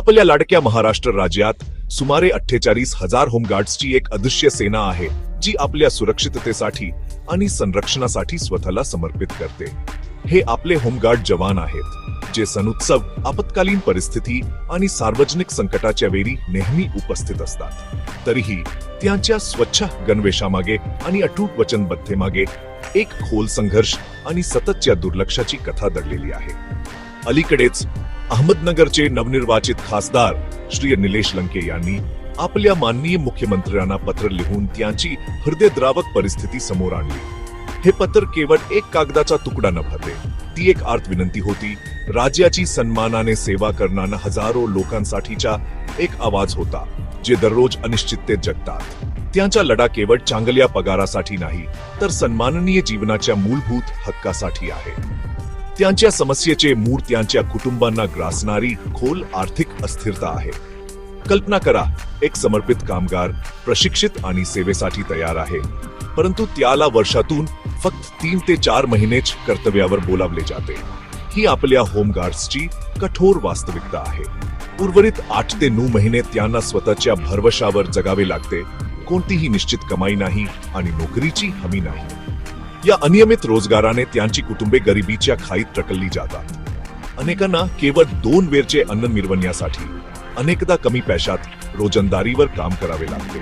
आपल्या लाडक्या महाराष्ट्र राज्यात सुमारे अठ्ठेचाळीस हजार होमगार्ड्सची एक अदृश्य सेना आहे जी आपल्या सुरक्षिततेसाठी आणि संरक्षणासाठी स्वतःला समर्पित करते. हे आपले होमगार्ड जवान आहेत जे सणुत्सव आपत्कालीन परिस्थिती आणि सार्वजनिक संकटाच्या वेळी नेहमी उपस्थित असतात. तरीही त्यांच्या स्वच्छ गणवेशामागे आणि अटूट वचनबद्धतेमागे एक खोल संघर्ष आणि सततच्या दुर्लक्षाची कथा दडलेली आहे. अलीकडेच अहमदनगरचे नवनिर्वाचित खासदार श्री निलेश लंके यांनी आपल्या माननीय मुख्यमंत्र्यांना पत्र लिहून त्यांची हृदयद्रावक परिस्थिती समोर आणली. हे पत्र केवळ एक कागदाचा तुकडा न भरले ती एक अर्थ विनंती होती. राज्याची सन्मानाने सेवा करणारा हजारो लोकांसाठीचा एक आवाज होता जे दररोज अनिश्चिततेत जगतात. त्यांचा लढा केवळ चांगल्या पगारासाठी नाही तर सन्माननीय जीवनाच्या मूलभूत हक्कासाठी आहे. त्यांच्या समस्येचे मूळ त्यांच्या कुटुंबांना ग्रासणारी खोल आर्थिक अस्थिरता आहे. कल्पना करा एक समर्पित कामगार प्रशिक्षित आणि सेवेसाठी तयार आहे. परंतु त्याला वर्षातून फक्त तीन ते चार महिनेच कर्तव्यावर बोलावले जाते. ही आपल्या होमगार्ड्सची कठोर वास्तविकता आहे. उर्वरित आठ ते नऊ महिने त्यांना स्वतःच्या भरवशावर जगावे लागते. कोणतीही निश्चित कमाई नाही आणि नोकरीची हमी नाही. या अनियमित रोजगाराने त्यांची कुटुंबे गरिबीच्या खाईत टकलली जातात. अनेकांना केवळ दोन वेळचे अन्न मिरवण्यासाठी अनेकदा कमी पैशात रोजंदारीवर काम करावे लागते.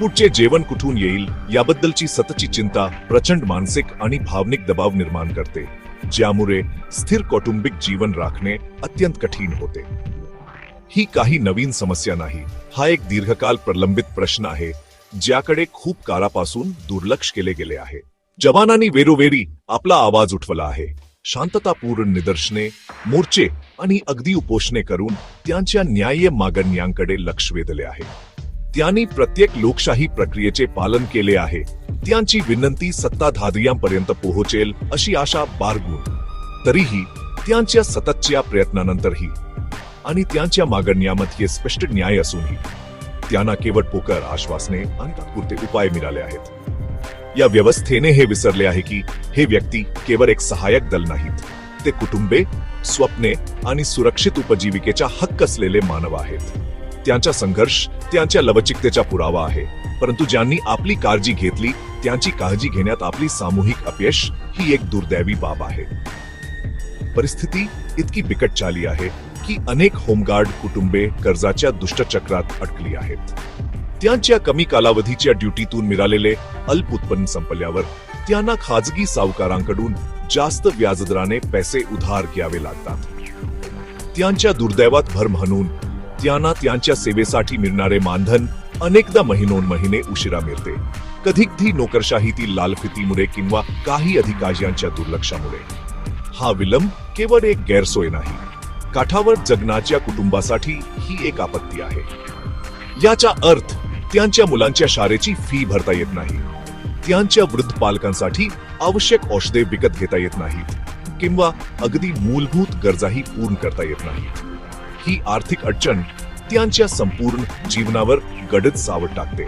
पुढचे जेवण कुठून येईल याबद्दलची सततची चिंता प्रचंड मानसिक आणि भावनिक दबाव निर्माण करते ज्यामुळे स्थिर कौटुंबिक जीवन राखणे अत्यंत कठीण होते. ही काही नवीन समस्या नाही हा एक दीर्घकाल प्रलंबित प्रश्न आहे ज्याकडे खूप काळापासून दुर्लक्ष केले गेले आहे. जवानांनी वेरोवेरी आपला आवाज उठवला आहे. शांततापूर्ण निदर्शने मोर्चे आणि अगदी उपोषणे करून त्यांच्या न्याय्य मागण्यांकडे लक्ष वेधले आहे. त्यांनी प्रत्येक लोकशाही प्रक्रियेचे पालन केले आहे. त्यांची विनंती सत्ताधारियांपर्यंत पोहोचेल अशी आशा बारगून तरीही त्यांच्या सततच्या प्रयत्नानंतरही आणि त्यांच्या मागण्यामध्ये स्पष्ट न्याय असूनही त्यांना केवळ पोकर आश्वासने आणि तात्पुरते उपाय मिळाले आहेत. या व्यवस्थेने हे विसरले आहे की हे व्यक्ती केवळ एक सहाय्यक दल नाहीत. ते कुटुंबे स्वप्ने आणि सुरक्षित उपजीविकेचा हक्क असलेले मानव आहेत. त्यांचा संघर्ष त्यांच्या लवचिकतेचा पुरावा आहे. परंतु ज्यांनी आपली काळजी घेतली त्यांची काळजी घेण्यात आपली सामूहिक अपयश ही एक दुर्दैवी बाब आहे. परिस्थिती इतकी बिकट चाली आहे की अनेक होमगार्ड कुटुंबे कर्जाच्या दुष्टचक्रात अडकली आहेत. त्यांच्या कमी कालावधीच्या ड्युटीतून मिळालेले अल्प उत्पन्न संपल्यावर त्यांना खाजगी सावकारांकडून जास्त व्याजदराने पैसे उधार घ्यावे लागतात. त्यांच्या दुर्दैवात भर म्हणून त्यांना त्यांच्या सेवेसाठी मिळणारे मानधन अनेकदा महिनोन महिने उशिरा मिळते. कधीकधी नोकरशाहीतील लालफितीमुळे किंवा काही अधिकाऱ्यांच्या दुर्लक्षामुळे. हा विलंब केवळ एक गैरसोय नाही. काठावर जगण्याच्या कुटुंबासाठी ही एक आपत्ती आहे. याचा अर्थ त्यांच्या मुलांच्या शाळेची फी भरता येत नाही. त्यांच्या वृद्ध पालकांसाठी आवश्यक औषधे विकत घेता येत नाहीत किंवा अगदी मूलभूत गरजाही पूर्ण करता येत नाही. ही आर्थिक अडचण त्यांच्या संपूर्ण जीवनावर गडद सावट टाकते.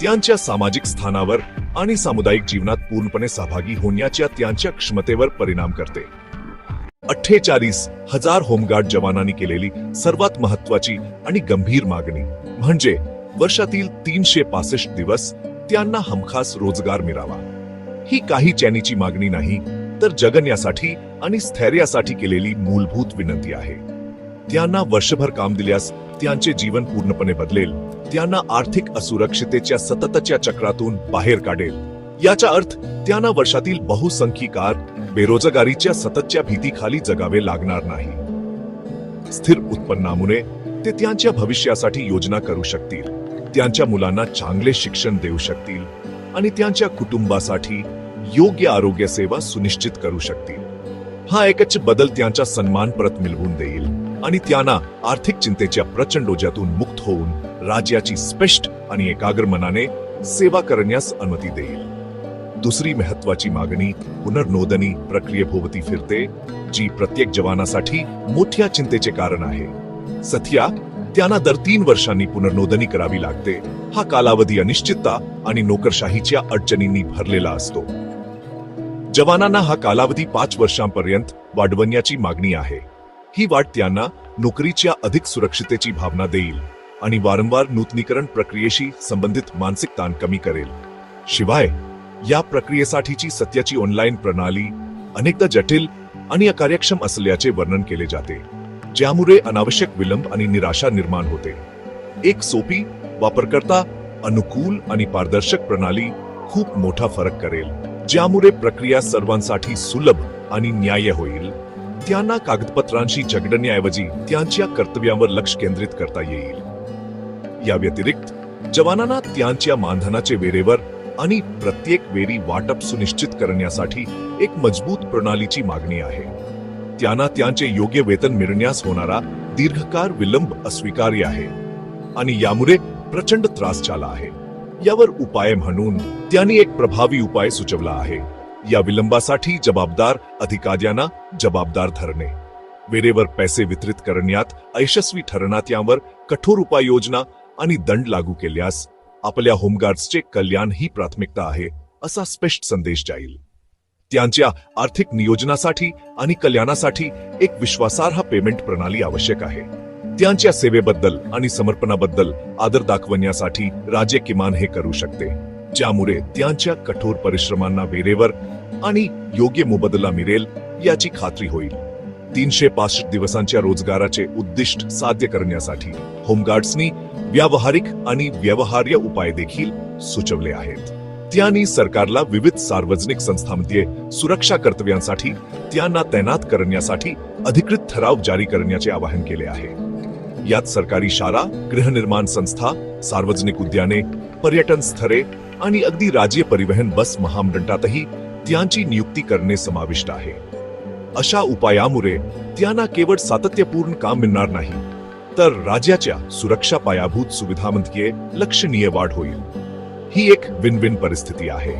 त्यांच्या सामाजिक स्थानावर आणि सामुदायिक जीवनात पूर्णपणे सहभागी होण्याच्या त्यांच्या क्षमतेवर परिणाम करते. अठ्ठेचाळीस हजार होमगार्ड जवानांनी केलेली सर्वात महत्वाची आणि गंभीर मागणी म्हणजे वर्षातील तीनशे पासष्ट दिवस त्यांना हमखास रोजगार मिळावा. ही काही चॅनीची मागणी नाही तर जगण्यासाठी आणि स्थैर्यासाठी केलेली मूलभूत विनंती आहे. त्यांना वर्षभर काम दिल्यास त्यांचे जीवन पूर्णपणे बदलेल त्यांना आर्थिक असुरक्षितेच्या सततच्या चक्रातून बाहेर काढेल. याचा अर्थ त्यांना वर्षातील बहुसंख्यिकार बेरोजगारीच्या सततच्या भीतीखाली जगावे लागणार नाही. स्थिर उत्पन्नामुळे ते त्यांच्या भविष्यासाठी योजना करू शकतील. त्यांच्या मुलांना चांगले शिक्षण देऊ शकतील आणि त्यांच्या कुटुंबासाठी योग्य आरोग्य सेवा सुनिश्चित करू शकतील. हा एकच बदल त्यांचा सन्मान परत मिळवून देईल आणि त्यांना आर्थिक चिंतेच्या प्रचंड ओझ्यातून मुक्त होऊन राज्याची स्पष्ट आणि एकाग्र मनाने सेवा करण्यास अनुमती देईल. दुसरी महत्वाची मागणी पुनर्नोंदणी प्रक्रियेभोवती फिरते जी प्रत्येक जवानासाठी मोठ्या चिंतेचे कारण आहे. सध्या त्यांना दर तीन वर्षांनी पुनर्नोंदणी करावी लागते. हा कालावधी अनिश्चितता आणि नोकरशाहीच्या अडचणींनी भरलेला असतो. जवानांना हा कालावधी पाच वर्षांपर्यंत वाढवण्याची मागणी आहे. ही वाट त्यांना नोकरीच्या अधिक सुरक्षितेची भावना देईल आणि वारंवार नूतनीकरण प्रक्रियेशी संबंधित मानसिक ताण कमी करेल. शिवाय या प्रक्रियेसाठीची सत्याची ऑनलाईन प्रणाली अनेकदा जटिल आणि अकार्यक्षम असल्याचे वर्णन केले जाते. ज्यामुळे अनावश्यक विलंब आणि निराशा निर्माण होते. एक सोपी वापरकर्ता अनुकूल आणि पारदर्शक प्रणाली खूप मोठा फरक करेल ज्यामुळे प्रक्रिया सर्वांसाठी सुलभ आणि न्याय होईल. त्यांना कागदपत्रांशी झगडण्याऐवजी त्यांच्या कर्तव्यावर लक्ष केंद्रित करता येईल. या व्यतिरिक्त जवानांना त्यांच्या मानधनाचे वेळेवर आणि प्रत्येक वेळी वाटप सुनिश्चित करण्यासाठी एक मजबूत प्रणालीची मागणी आहे. त्यांना त्यांचे योग्य वेतन मिळण्यास होणारा दीर्घकाळ विलंब अस्वीकार्य आहे. आणि यामुळे प्रचंड त्रास झाला आहे. यावर उपाय म्हणून त्यांनी एक प्रभावी उपाय सुचवला आहे. या विलंबासाठी जबाबदार अधिकाऱ्यांना जबाबदार धरणे. वेळेवर पैसे वितरित करण्यात अयशस्वी ठरण्यात त्यावर कठोर उपाययोजना आणि दंड लागू केल्यास आपल्या होमगार्ड्सचे कल्याण ही प्राथमिकता आहे असा स्पष्ट संदेश जाईल. त्यांच्या आर्थिक नियोजनासाठी आणि कल्याणासाठी एक विश्वासार्ह पेमेंट प्रणाली आवश्यक आहे. त्यांच्या सेवेबद्दल आणि समर्पणाबद्दल आदर दाखवण्यासाठी राज्य किमान हे करू शकते. ज्यामुळे त्यांच्या कठोर परिश्रमांना वेरेवर आणि योग्य मोबदला मिळेल याची खात्री होईल. तीनशे पासष्ट दिवसांच्या रोजगाराचे उद्दिष्ट साध्य करण्यासाठी होमगार्ड्सनी व्यावहारिक आणि व्यवहार्य उपाय देखील सुचवले आहेत. त्यांनी सरकारला विविध सार्वजनिक संस्थांमध्ये सुरक्षा कर्तव्यांसाठी त्यांना तैनात करण्यासाठी अधिकृत ठराव जारी करण्याचे आवाहन केले आहे. यात सरकारी शाळा गृहनिर्माण संस्था सार्वजनिक उद्याने पर्यटन स्थळे आणि अगदी राज्य परिवहन बस महामंडळातही त्यांची नियुक्ती करणे समाविष्ट आहे. अशा उपायामुळे त्यांना केवळ सातत्यपूर्ण काम मिळणार नाही तर राज्याच्या सुरक्षा पायाभूत सुविधांमध्ये लक्षणीय वाढ होईल. ही एक विन विन परिस्थिती आहे.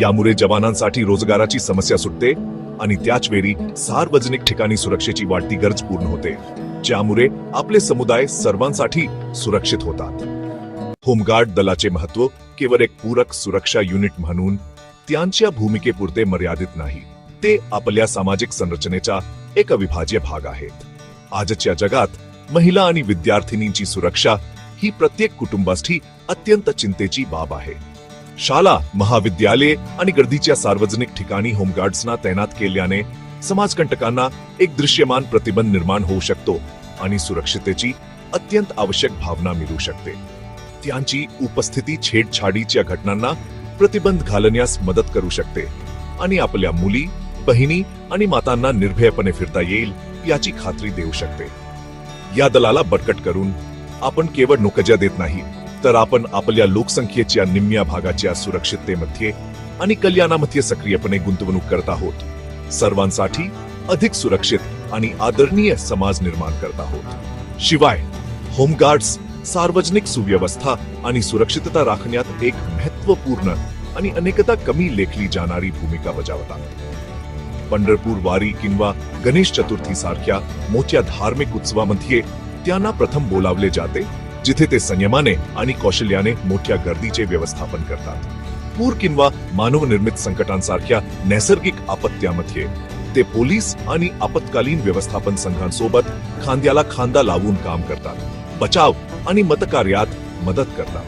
यामुळे जवानांसाठी रोजगाराची समस्या सुटते आणि त्याच वेळी सार्वजनिक ठिकाणी सुरक्षेची वाढती गरज पूर्ण होते ज्यामुळे आपले समुदाय सर्वांसाठी सुरक्षित होतात. होमगार्ड दलाचे महत्त्व केवळ एक पूरक सुरक्षा युनिट म्हणून त्यांच्या भूमिकेपुरते मर्यादित नाही. ते आपल्या सामाजिक संरचनेचा एक अविभाज्य भाग आहेत. आजच्या जगात महिला आणि विद्यार्थिनींची सुरक्षा ही प्रत्येक कुटुंबासाठी अत्यंत चिंतेची बाब आहे. शाळा महाविद्यालये आणि गर्दीच्या सार्वजनिक ठिकाणी होमगार्ड्सना तैनात केल्याने समाजकंटकांना एक दृश्यमान प्रतिबंध निर्माण होऊ शकतो आणि सुरक्षितेची अत्यंत आवश्यक भावना मिळू शकते. त्यांची उपस्थिती छेडछाडीच्या घटनांना प्रतिबंध घालण्यास मदत करू शकते आणि आपल्या मुली बहिणी आणि मातांना निर्भयपणे फिरता येईल याची खात्री देऊ शकते. या दलाला बटकट करून आपण केवळ नोकजा देत नाही तर आपण आपल्या लोकसंख्येच्या निम्म्या भागाच्या सुरक्षिततेमध्ये आणि कल्याणामध्ये सक्रियपणे गुंतवणूक करत आहोत. सर्वांसाठी अधिक सुरक्षित आणि आदरणीय समाज निर्माण करत आहोत. शिवाय होमगार्ड्स सार्वजनिक सुव्यवस्था आणि सुरक्षितता राखण्यात एक महत्त्वपूर्ण आणि अनेकदा कमी लेखली जाणारी भूमिका बजावतात पंढरपूर वारी किंवा गणेश चतुर्थी सारख्या मोठ्या धार्मिक उत्सवामध्ये त्यांना प्रथम बोलावले जाते जिथे ते संयमाने आणि कौशल्याने मोठ्या गर्दीचे व्यवस्थापन करतात. पूर किंवा मानवनिर्मित संकटांसारख्या नैसर्गिक आपत्त्यामध्ये ते पोलीस आणि आपत्कालीन व्यवस्थापन संघांसोबत खांद्याला खांदा लावून काम करतात बचाव आणि मतकार्यात मदत करतात.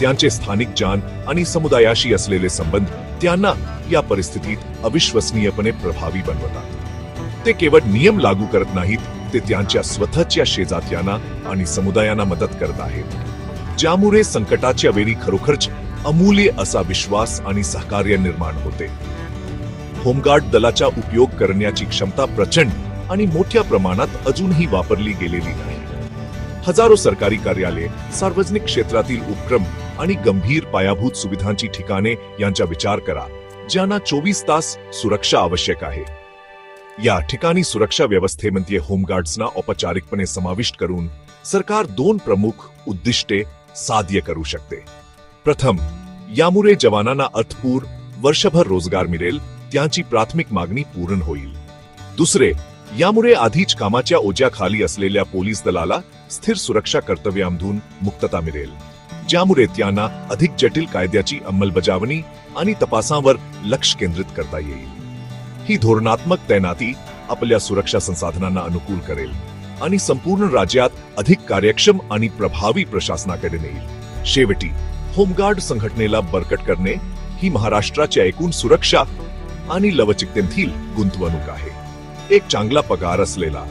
त्यांचे स्थानिक जान आणि समुदायाशी असलेले संबंध त्यांना या परिस्थितीत अविश्वसनीयपणे प्रभावी बनवतात. ते केवळ नियम लागू करत नाहीत ते त्यांच्या स्वतःच्या शेजात्यांना आणि समुदायांना मदत करत आहेत. ज्यामुळे संकटाच्या वेळी खरोखरच अमूल्य असा विश्वास आणि सहकार्य निर्माण होते. होमगार्ड दलाचा उपयोग करण्याची क्षमता प्रचंड आणि मोठ्या प्रमाणात अजूनही वापरली गेलेली नाही हजारो सरकारी कार्यालये सार्वजनिक क्षेत्रातील उपक्रम आणि गंभीर पायाभूत सुविधांची ठिकाणे यांचा विचार करा ज्यांना चोवीस तास सुरक्षा आवश्यक आहे. या ठिकाणी सुरक्षा व्यवस्थेमध्ये होमगार्ड्सना औपचारिकपणे समाविष्ट करून सरकार दोन प्रमुख उद्दिष्टे साध्य करू शकते. प्रथम यामुळे जवानांना अर्थपूर वर्षभर रोजगार मिळेल त्यांची प्राथमिक मागणी पूर्ण होईल. दुसरे यामुळे आधीच कामाच्या ओझ्याखाली असलेल्या पोलीस दलाला स्थिर सुरक्षा कर्तव्यामधून मुक्तता मिळेल ज्यामुळे त्यांना अधिक जटिल कायद्याची अंमलबजावणी आणि तपासावर लक्ष केंद्रित करता येईल. ही धोरणात्मक तैनाती आपल्या सुरक्षा संसाधनांना अनुकूल करेल आणि संपूर्ण राज्यात अधिक कार्यक्षम आणि प्रभावी प्रशासनाकडे नेईल. शेवटी होमगार्ड संघटनेला बरकट करणे ही महाराष्ट्राच्या एकूण सुरक्षा आणि लवचिकतेतील गुंतवणूक आहे. एक चांगला पगार असलेला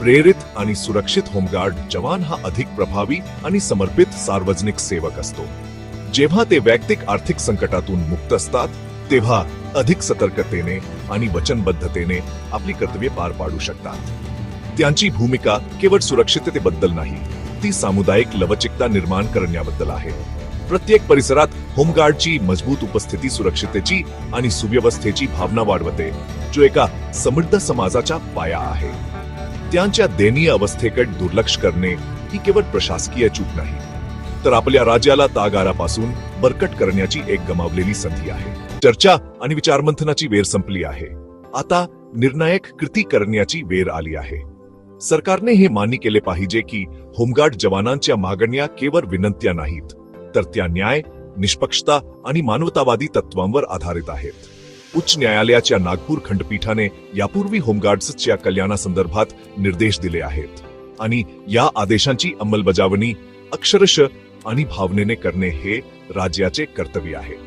प्रेरित आणि सुरक्षित होमगार्ड जवान हा अधिक प्रभावी आणि समर्पित सार्वजनिक सेवक असतो. जेव्हा ते वैयक्तिक आर्थिक संकटातून मुक्त असतात तेव्हा अधिक सतर्कतेने आणि वचनबद्धतेने आपली कर्तव्ये पार पाडू शकतात. त्यांची भूमिका केवळ सुरक्षिततेबद्दल नाही ती सामुदायिक लवचिकता निर्माण करण्याबद्दल आहे. प्रत्येक परिसरात होमगार्डची मजबूत उपस्थिती सुरक्षितेची आणि सुव्यवस्थेची भावना वाढवते जो एका समृद्ध समाजाचा पाया आहे. त्यांच्या दयनीय अवस्थेकडे दुर्लक्ष करणे ही केवळ प्रशासकीय चूक नाही तर आपल्या राज्याला तागारापासून बरकट करण्याची एक गमावलेली संधी आहे. चर्चा आणि विचारमंथनाची वेळ संपली आहे. आता निर्णायक कृती करण्याची वेळ आली आहे. सरकारने हे मान्य केले पाहिजे की होमगार्ड जवानांच्या मागण्या केवळ विनंत्या नाहीत तर त्या न्याय निष्पक्षता आणि मानवतावादी तत्वांवर आधारित आहेत. उच्च न्यायालयाच्या नागपूर खंडपीठाने यापूर्वी होमगार्ड्सच्या कल्याणासंदर्भात निर्देश दिले आहेत आणि या आदेशांची अंमलबजावणी अक्षरश आणि भावनेने करणे हे राज्याचे कर्तव्य आहे.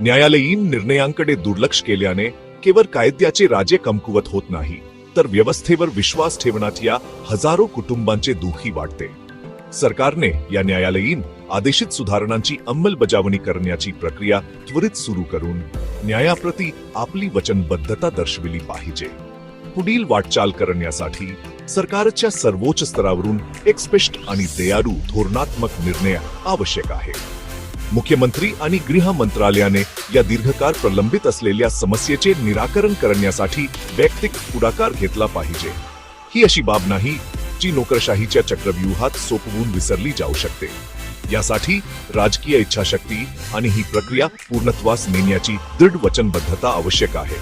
न्यायालयीन निर्णयांकडे दुर्लक्ष केल्याने केवळ कायद्याचे राज्य कमकुवत होत नाही तर व्यवस्थेवर विश्वास ठेवण्याच्या हजारो कुटुंबांचे दुःखी वाटते. सरकारने या न्यायालयीन आदेशित सुधारणांची अंमलबजावणी करण्याची प्रक्रिया त्वरित सुरू करून न्यायाप्रती आपली वचनबद्धता दर्शविली पाहिजे. पुढील वाटचाल करण्यासाठी सरकारच्या सर्वोच्च स्तरावरून एक स्पष्ट आणि दयाळू धोरणात्मक निर्णय आवश्यक आहे. मुख्यमंत्री आणि गृह मंत्रालयाने या दीर्घकाळ प्रलंबित असलेल्या समस्येचे निराकरण करण्यासाठी वैयक्तिक पुढाकार घेतला पाहिजे. ही अशी बाब नाही जी नोकरशाहीच्या चक्रव्यूहात सोपवून विसरली जाऊ शकते. यासाठी राजकीय इच्छाशक्ती आणि ही प्रक्रिया पूर्णत्वास नेण्याची दृढ वचनबद्धता आवश्यक आहे.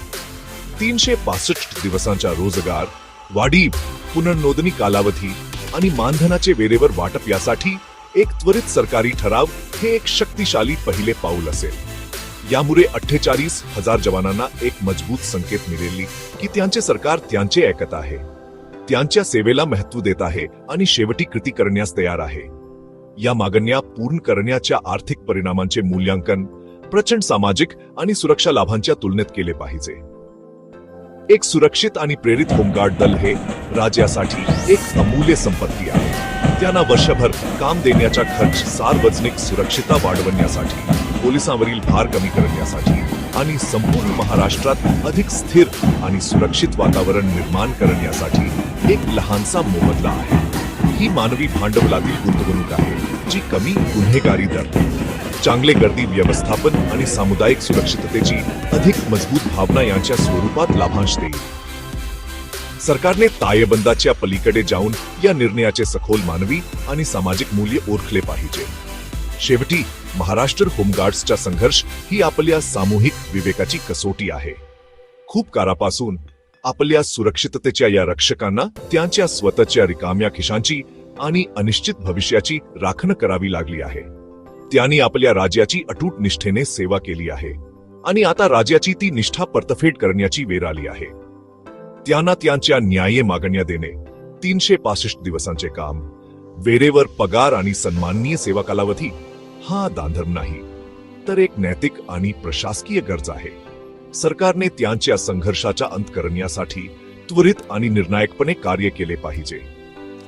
तीनशे पासष्ट दिवसांचा रोजगार वाढीव पुनर्नोंदणी कालावधी आणि मानधनाचे वेळेवर वाटप यासाठी एक त्वरित सरकारी ठराव हे एक शक्तिशाली पहिले पाऊल असेल. यामुळे अठ्ठेचाळीस हजार जवानांना एक मजबूत संकेत मिळेल की त्यांचे सरकार त्यांचे ऐकत आहे. त्यांच्या सेवेला महत्त्व देत आहे आणि शेवटी कृती करण्यास तयार आहे. या मागण्या पूर्ण करण्याच्या आर्थिक परिणामांचे मूल्यांकन प्रचंड सामाजिक आणि सुरक्षा लाभांच्या तुलनेत केले पाहिजे. एक सुरक्षित आणि प्रेरित होमगार्ड दल हे राज्यासाठी एक अमूल्य संपत्ती आहे. त्यांना वर्षभर काम देण्याचा खर्च सार्वजनिक सुरक्षिता वाढवण्यासाठी पोलिसांवरील भार कमी करण्यासाठी आणि संपूर्ण महाराष्ट्रात अधिक स्थिर आणि सुरक्षित वातावरण निर्माण करण्यासाठी एक लहानसा मोबदला आहे. ही मानवी भांडवलातील गुंतवणूक आहे जी कमी गुन्हेगारी दर चांगले गर्दी व्यवस्थापन आणि सामुदायिक सुरक्षिततेची अधिक मजबूत भावना यांच्या स्वरूपात लाभांश देईल. सरकारने तायेबंदाच्या पलीकडे जाऊन या निर्णयाचे सखोल मानवी आणि सामाजिक मूल्य ओळखले पाहिजे. शेवटी महाराष्ट्र होमगार्ड्सचा संघर्ष ही आपल्या सामूहिक विवेकाची कसोटी आहे. खूप काळापासून आपल्या सुरक्षिततेच्या या रक्षकांना त्यांच्या स्वतःच्या रिकाम्या खिशांची आणि अनिश्चित भविष्याची राखण करावी लागली आहे. त्यांनी आपल्या राज्याची अटूट निष्ठेने सेवा केली आहे आणि आता राज्याची ती निष्ठा परतफेड करण्याची वेळ आली आहे. त्यांना त्यांच्या न्याय मागण्या देणे तीनशे पासष्ट दिवसांचे काम वेळेवर पगार आणि सन्माननीय सेवा कालावधी हा दानधर्म नाही. तर एक नैतिक आणि प्रशासकीय गरज आहे. सरकारने त्यांच्या संघर्षाचा अंत करण्यासाठी त्वरित आणि निर्णायकपणे कार्य केले पाहिजे.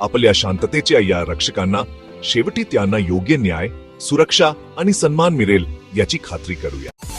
आपल्या शांततेच्या या रक्षकांना शेवटी त्यांना योग्य न्याय सुरक्षा आणि सन्मान मिळेल याची खात्री करूया.